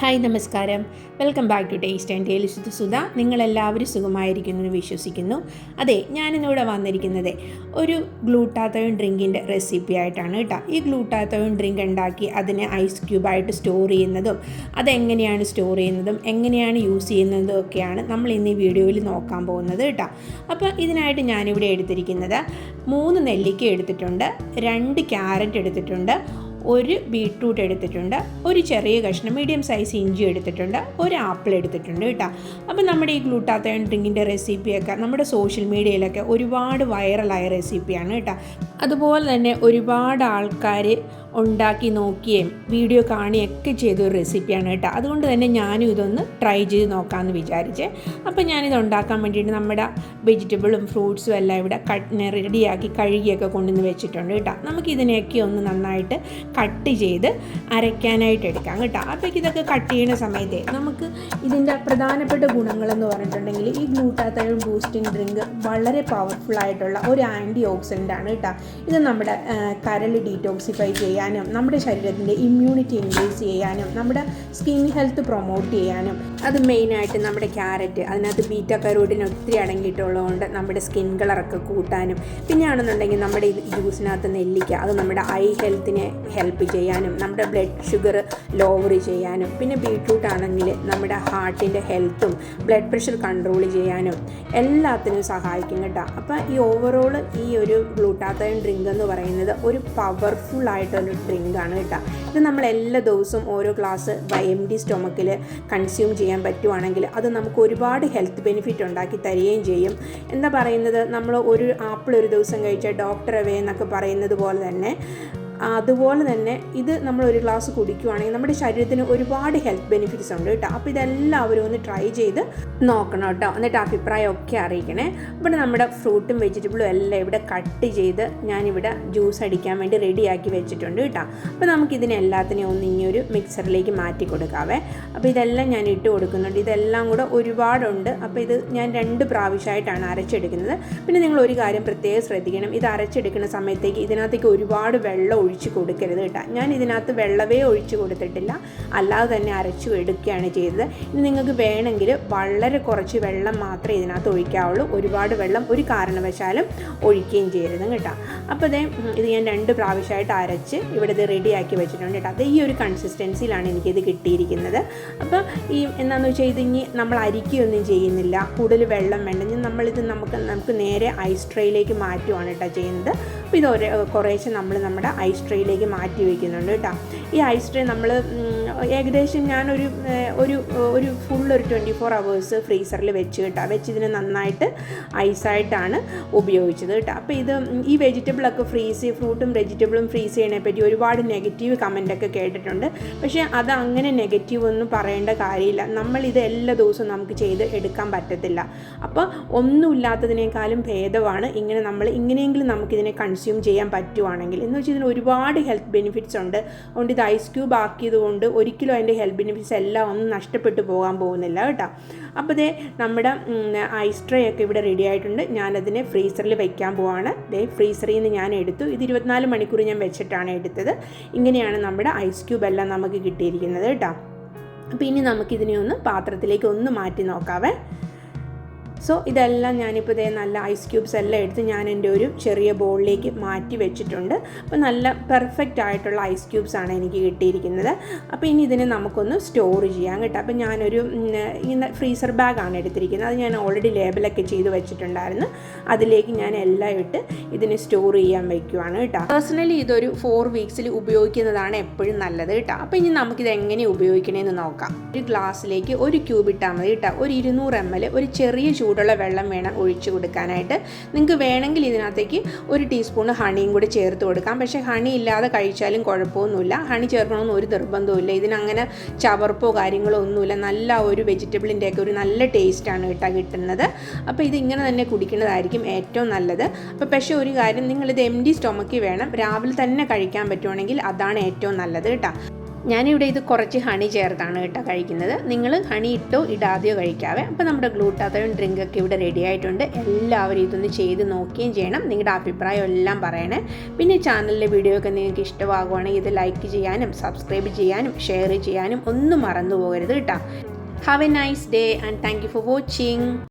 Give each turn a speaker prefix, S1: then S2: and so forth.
S1: Hi നമസ്കാരം. Welcome back to taste and daily Sudha Sudha. നിങ്ങളെല്ലാവരും സുഖമായിരിക്കുന്നു എന്ന് വിശ്വസിക്കുന്നു. അതെ ഞാനിന്നിവിടെ വന്നിരിക്കുന്നത് ഒരു ഗ്ലൂട്ടാത്തോൺ ഡ്രിങ്കിന്റെ റെസിപ്പി ആയിട്ടാണ് കേട്ടോ. ഈ ഗ്ലൂട്ടാത്തോൺ ഡ്രിങ്ക് ഉണ്ടാക്കി അതിനെ ഐസ് ക്യൂബായിട്ട് സ്റ്റോർ ചെയ്യുന്നതും അതെങ്ങനെയാണ് സ്റ്റോർ ചെയ്യുന്നതും എങ്ങനെയാണ് യൂസ് ചെയ്യുന്നതും ഒക്കെയാണ് നമ്മൾ ഇന്ന് ഈ വീഡിയോയിൽ നോക്കാൻ പോകുന്നത് കേട്ടോ. അപ്പോൾ ഇതിനായിട്ട് ഞാനിവിടെ എടുത്തിരിക്കുന്നത് മൂന്ന് നെല്ലിക്ക എടുത്തിട്ടുണ്ട് രണ്ട് ക്യാരറ്റ് എടുത്തിട്ടുണ്ട് ഒരു ബീട്രൂട്ട് എടുത്തിട്ടുണ്ട് ഒരു ചെറിയ കഷ്ണം മീഡിയം സൈസ് ഇഞ്ചി എടുത്തിട്ടുണ്ട് ഒരു ആപ്പിൾ എടുത്തിട്ടുണ്ട് കേട്ടോ. അപ്പോൾ നമ്മുടെ ഈ ഗ്ലൂട്ടാത്തയൺ ഡ്രിങ്കിന്റെ റെസിപ്പിയൊക്കെ നമ്മുടെ സോഷ്യൽ മീഡിയയിലൊക്കെ ഒരുപാട് വൈറലായ റെസിപ്പിയാണ് കേട്ടോ. അതുപോലെ തന്നെ ഒരുപാട് ആൾക്കാർ ഉണ്ടാക്കി നോക്കുകയും വീഡിയോ കാണുകയൊക്കെ ചെയ്ത ഒരു റെസിപ്പിയാണ് കേട്ടോ. അതുകൊണ്ട് തന്നെ ഞാനും ഇതൊന്ന് ട്രൈ ചെയ്ത് നോക്കാമെന്ന് വിചാരിച്ച്. അപ്പോൾ ഞാനിത് ഉണ്ടാക്കാൻ വേണ്ടിയിട്ട് നമ്മുടെ വെജിറ്റബിളും ഫ്രൂട്ട്സും എല്ലാം ഇവിടെ കട്ട് റെഡിയാക്കി കഴുകിയൊക്കെ കൊണ്ടുവന്ന് വെച്ചിട്ടുണ്ട് കേട്ടോ. നമുക്ക് ഇതിനെയൊക്കെ ഒന്ന് നന്നായിട്ട് കട്ട് ചെയ്ത് അരയ്ക്കാനായിട്ട് എടുക്കാം കേട്ടോ. അപ്പോഴേക്ക് ഇതൊക്കെ കട്ട് ചെയ്യുന്ന സമയത്ത് നമുക്ക് ഇതിന്റെ പ്രധാനപ്പെട്ട ഗുണങ്ങളെന്ന് പറഞ്ഞിട്ടുണ്ടെങ്കിൽ ഈ ഗ്ലൂട്ടാത്തയോൺ ബൂസ്റ്റിംഗ് ഡ്രിങ്ക് വളരെ പവർഫുൾ ആയിട്ടുള്ള ഒരു ആന്റി ഓക്സിഡന്റ് ആണ് കേട്ടോ. ഇത് നമ്മുടെ കരൾ ഡീറ്റോക്സിഫൈ ചെയ്യാനും നമ്മുടെ ശരീരത്തിന്റെ ഇമ്മ്യൂണിറ്റി ഇൻക്രീസ് ചെയ്യാനും നമ്മുടെ സ്കിൻ ഹെൽത്ത് പ്രൊമോട്ട് ചെയ്യാനും അത് മെയിനായിട്ട് നമ്മുടെ ക്യാരറ്റ് അതിനകത്ത് ബീറ്റ കരോട്ടിന് ഒത്തിരി അടങ്ങിയിട്ടുള്ളതുകൊണ്ട് നമ്മുടെ സ്കിൻ കളറൊക്കെ കൂട്ടാനും പിന്നെയാണെന്നുണ്ടെങ്കിൽ നമ്മുടെ ജ്യൂസിനകത്ത് നെല്ലിക്ക അത് നമ്മുടെ ഐ ഹെൽത്തിനെ ഹെൽപ്പ് ചെയ്യാനും നമ്മുടെ ബ്ലഡ് ഷുഗർ ലോവർ ചെയ്യാനും പിന്നെ ബീട്രൂട്ട് ആണെങ്കിൽ നമ്മുടെ ഹാർട്ടിന്റെ ഹെൽത്തും ബ്ലഡ് പ്രഷർ കൺട്രോൾ ചെയ്യാനും എല്ലാത്തിനും സഹായിക്കും കേട്ടോ. അപ്പോൾ ഈ ഓവറോൾ ഈ ഒരു ഗ്ലൂട്ടാത്തൈൻ ഡ്രിങ്ക് എന്ന് പറയുന്നത് ഒരു പവർഫുൾ ആയിട്ടൊരു ഡ്രിങ്കാണ് കേട്ടോ. ഇത് നമ്മൾ എല്ലാ ദിവസവും ഓരോ ഗ്ലാസ് എം ഡി സ്റ്റൊമക്കിൽ കൺസ്യൂം ചെയ്യാൻ പറ്റുവാണെങ്കിൽ അത് നമുക്ക് ഒരുപാട് ഹെൽത്ത് ബെനിഫിറ്റ് ഉണ്ടാക്കി തരികയും ചെയ്യും. എന്താ പറയുന്നത്? നമ്മൾ ഒരു ആപ്പിൾ ഒരു ദിവസം കഴിച്ചാൽ ഡോക്ടർ അവേ എന്നൊക്കെ പറയുന്നത് പോലെ തന്നെ അതുപോലെ തന്നെ ഇത് നമ്മൾ ഒരു ഗ്ലാസ് കുടിക്കുവാണെങ്കിൽ നമ്മുടെ ശരീരത്തിന് ഒരുപാട് ഹെൽത്ത് ബെനിഫിറ്റ്സ് ഉണ്ട് കേട്ടോ. അപ്പോൾ ഇതെല്ലാവരും ഒന്ന് ട്രൈ ചെയ്ത് നോക്കണം കേട്ടോ. എന്നിട്ട് അഭിപ്രായം ഒക്കെ അറിയിക്കണേ. ഇവിടെ നമ്മുടെ ഫ്രൂട്ടും വെജിറ്റബിളും എല്ലാം ഇവിടെ കട്ട് ചെയ്ത് ഞാനിവിടെ ജ്യൂസ് അടിക്കാൻ വേണ്ടി റെഡിയാക്കി വെച്ചിട്ടുണ്ട് കേട്ടോ. അപ്പോൾ നമുക്ക് ഇതിനെ എല്ലാത്തിനെയും ഒന്ന് ഇനി ഒരു മിക്സറിലേക്ക് മാറ്റി കൊടുക്കാവേ. അപ്പോൾ ഇതെല്ലാം ഞാൻ ഇട്ട് കൊടുക്കുന്നുണ്ട്. ഇതെല്ലാം കൂടെ ഒരുപാടുണ്ട്. അപ്പോൾ ഇത് ഞാൻ രണ്ട് പ്രാവശ്യമായിട്ടാണ് അരച്ചെടുക്കുന്നത്. പിന്നെ നിങ്ങൾ ഒരു കാര്യം പ്രത്യേകം ശ്രദ്ധിക്കണം. ഇത് അരച്ചെടുക്കുന്ന സമയത്തേക്ക് ഇതിനകത്തേക്ക് ഒരുപാട് വെള്ളം ഒഴിച്ച് കൊടുക്കരുത് കേട്ടോ. ഞാൻ ഇതിനകത്ത് വെള്ളവേ ഒഴിച്ച് കൊടുത്തിട്ടില്ല. അല്ലാതെ തന്നെ അരച്ചു എടുക്കുകയാണ് ചെയ്തത്. ഇനി നിങ്ങൾക്ക് വേണമെങ്കിൽ വളരെ കുറച്ച് വെള്ളം മാത്രമേ ഇതിനകത്ത് ഒഴിക്കാവുള്ളൂ. ഒരുപാട് വെള്ളം ഒരു കാരണവശാലും ഒഴിക്കുകയും ചെയ്യരുത് കേട്ടോ. അപ്പോൾ അതേ ഇത് ഞാൻ രണ്ട് പ്രാവശ്യമായിട്ട് അരച്ച് ഇവിടെ ഇത് റെഡിയാക്കി വെച്ചിട്ടുണ്ട് കേട്ടോ. അത് ഈ ഒരു കൺസിസ്റ്റൻസിയിലാണ് എനിക്കിത് കിട്ടിയിരിക്കുന്നത്. അപ്പോൾ ഈ എന്താണെന്ന് വെച്ചാൽ ഇത് ഇനി നമ്മൾ അരിക്കുകയൊന്നും ചെയ്യുന്നില്ല. കൂടുതൽ വെള്ളം വേണ്ട. ഇനി നമ്മളിത് നമുക്ക് നമുക്ക് നേരെ ഐസ് ട്രേയിലേക്ക് മാറ്റുവാണ് കേട്ടോ ചെയ്യുന്നത്. അപ്പോൾ ഇത് ഒരേ കുറേശ്ശെ നമ്മൾ നമ്മുടെ ഐസ് ട്രേയിലേക്ക് മാറ്റി വയ്ക്കുന്നുണ്ട് കേട്ടോ. ഈ ഐസ് ട്രേ നമ്മൾ ഏകദേശം ഞാനൊരു ഒരു ഒരു ഫുൾ ഒരു ട്വന്റി ഫോർ അവേഴ്സ് ഫ്രീസറിൽ വെച്ച് കേട്ടോ. വെച്ച് ഇതിനെ നന്നായിട്ട് ഐസായിട്ടാണ് ഉപയോഗിച്ചത് കേട്ടോ. അപ്പോൾ ഇത് ഈ വെജിറ്റബിളൊക്കെ ഫ്രീസ് ഫ്രൂട്ടും വെജിറ്റബിളും ഫ്രീസ് ചെയ്യണേ പറ്റി ഒരുപാട് നെഗറ്റീവ് കമന്റൊക്കെ കേട്ടിട്ടുണ്ട്. പക്ഷേ അത് അങ്ങനെ നെഗറ്റീവ് ഒന്നും പറയേണ്ട കാര്യമില്ല. നമ്മൾ ഇത് എല്ലാ ദിവസവും നമുക്ക് ചെയ്ത് എടുക്കാൻ പറ്റത്തില്ല. അപ്പോൾ ഒന്നുമില്ലാത്തതിനേക്കാളും ഭേദമാണ് ഇങ്ങനെ നമ്മൾ ഇങ്ങനെയെങ്കിലും നമുക്കിതിനെ കൺസ്യൂം ചെയ്യാൻ പറ്റുവാണെങ്കിൽ. എന്ന് വെച്ചാൽ ഇതിന് ഒരുപാട് ഹെൽത്ത് ബെനിഫിറ്റ്സ് ഉണ്ട്. അതുകൊണ്ട് ഇത് ഐസ് ക്യൂബ് ആക്കിയത് കൊണ്ട് ഒരിക്കലും അതിന്റെ ഹെൽത്ത് ബെനിഫിറ്റ്സ് എല്ലാം ഒന്നും നഷ്ടപ്പെട്ടു പോകാൻ പോകുന്നില്ല കേട്ടോ. അപ്പോൾ ദേ നമ്മുടെ ഐസ് ട്രേ ഒക്കെ ഇവിടെ റെഡി ആയിട്ടുണ്ട്. ഞാനതിനെ ഫ്രീസറിൽ വയ്ക്കാൻ പോവാണ്. ദേ ഫ്രീസറിൽ നിന്ന് ഞാൻ എടുത്തു. ഇത് ഇരുപത്തിനാല് മണിക്കൂർ ഞാൻ വെച്ചിട്ടാണ് എടുത്തത്. ഇങ്ങനെയാണ് നമ്മുടെ ഐസ് ക്യൂബ് എല്ലാം നമുക്ക് കിട്ടിയിരിക്കുന്നത് കേട്ടോ. അപ്പോൾ ഇനി നമുക്കിതിനെ ഒന്ന് പാത്രത്തിലേക്ക് ഒന്ന് മാറ്റി നോക്കാവേ. സോ ഇതെല്ലാം ഞാനിപ്പോൾ ഇതേ നല്ല ഐസ് ക്യൂബ്സ് എല്ലാം എടുത്ത് ഞാൻ എന്റെ ഒരു ചെറിയ ബോളിലേക്ക് മാറ്റി വെച്ചിട്ടുണ്ട്. അപ്പോൾ നല്ല പെർഫെക്റ്റ് ആയിട്ടുള്ള ഐസ് ക്യൂബ്സ് ആണ് എനിക്ക് കിട്ടിയിരിക്കുന്നത്. അപ്പോൾ ഇനി ഇതിനെ നമുക്കൊന്ന് സ്റ്റോർ ചെയ്യാം കേട്ടോ. അപ്പോൾ ഞാനൊരു ഇന്ന് ഫ്രീസർ ബാഗാണ് എടുത്തിരിക്കുന്നത്. അത് ഞാൻ ഓൾറെഡി ലേബലൊക്കെ ചെയ്ത് വെച്ചിട്ടുണ്ടായിരുന്നു. അതിലേക്ക് ഞാൻ എല്ലാം ഇട്ട് ഇതിനെ സ്റ്റോർ ചെയ്യാൻ വയ്ക്കുവാണ് കേട്ടോ. പേഴ്സണലി ഇതൊരു ഫോർ വീക്സിൽ ഉപയോഗിക്കുന്നതാണ് എപ്പോഴും നല്ലത് കേട്ടോ. അപ്പോൾ ഇനി നമുക്കിത് എങ്ങനെ ഉപയോഗിക്കണമെന്ന് നോക്കാം. ഒരു ഗ്ലാസ്സിലേക്ക് ഒരു ക്യൂബ് ഇട്ടാൽ മതി കേട്ടോ. ഒരു ഇരുന്നൂറ് എം എൽ ഒരു ചെറിയ ചൂടുള്ള വെള്ളം വേണം ഒഴിച്ച് കൊടുക്കാനായിട്ട്. നിങ്ങൾക്ക് വേണമെങ്കിൽ ഇതിനകത്തേക്ക് ഒരു ടീസ്പൂൺ ഹണിയും കൂടി ചേർത്ത് കൊടുക്കാം. പക്ഷേ ഹണി ഇല്ലാതെ കഴിച്ചാലും കുഴപ്പമൊന്നുമില്ല. ഹണി ചേർക്കണമെന്ന് ഒരു നിർബന്ധവുമില്ല. ഇതിനങ്ങനെ ചവർപ്പോ കാര്യങ്ങളോ ഒന്നുമില്ല. നല്ല ഒരു വെജിറ്റബിളിന്റെയൊക്കെ ഒരു നല്ല ടേസ്റ്റാണ് കേട്ടോ കിട്ടുന്നത്. അപ്പോൾ ഇത് ഇങ്ങനെ തന്നെ കുടിക്കുന്നതായിരിക്കും ഏറ്റവും നല്ലത്. അപ്പോൾ പക്ഷേ ഒരു കാര്യം നിങ്ങളിത് എം ഡി സ്റ്റൊമക്കിൽ വേണം. രാവിലെ തന്നെ കഴിക്കാൻ പറ്റുവാണെങ്കിൽ അതാണ് ഏറ്റവും നല്ലത് കേട്ടോ. ഞാനിവിടെ ഇത് കുറച്ച് ഹണി ചേർത്താണ് കേട്ടോ കഴിക്കുന്നത്. നിങ്ങൾ ഹണി ഇട്ടോ ഇടാതെയോ കഴിക്കാവേ. അപ്പോൾ നമ്മുടെ ഗ്ലൂട്ടാത്തയും ഡ്രിങ്കൊക്കെ ഇവിടെ റെഡി ആയിട്ടുണ്ട്. എല്ലാവരും ഇതൊന്ന് ചെയ്ത് നോക്കുകയും ചെയ്യണം. നിങ്ങളുടെ അഭിപ്രായം എല്ലാം പറയണേ. പിന്നെ ചാനലിലെ വീഡിയോ ഒക്കെ നിങ്ങൾക്ക് ഇഷ്ടമാകുവാണെങ്കിൽ ഇത് ലൈക്ക് ചെയ്യാനും സബ്സ്ക്രൈബ് ചെയ്യാനും ഷെയർ ചെയ്യാനും ഒന്നും മറന്നു പോകരുത് കേട്ടോ. Have a nice day and thank you for watching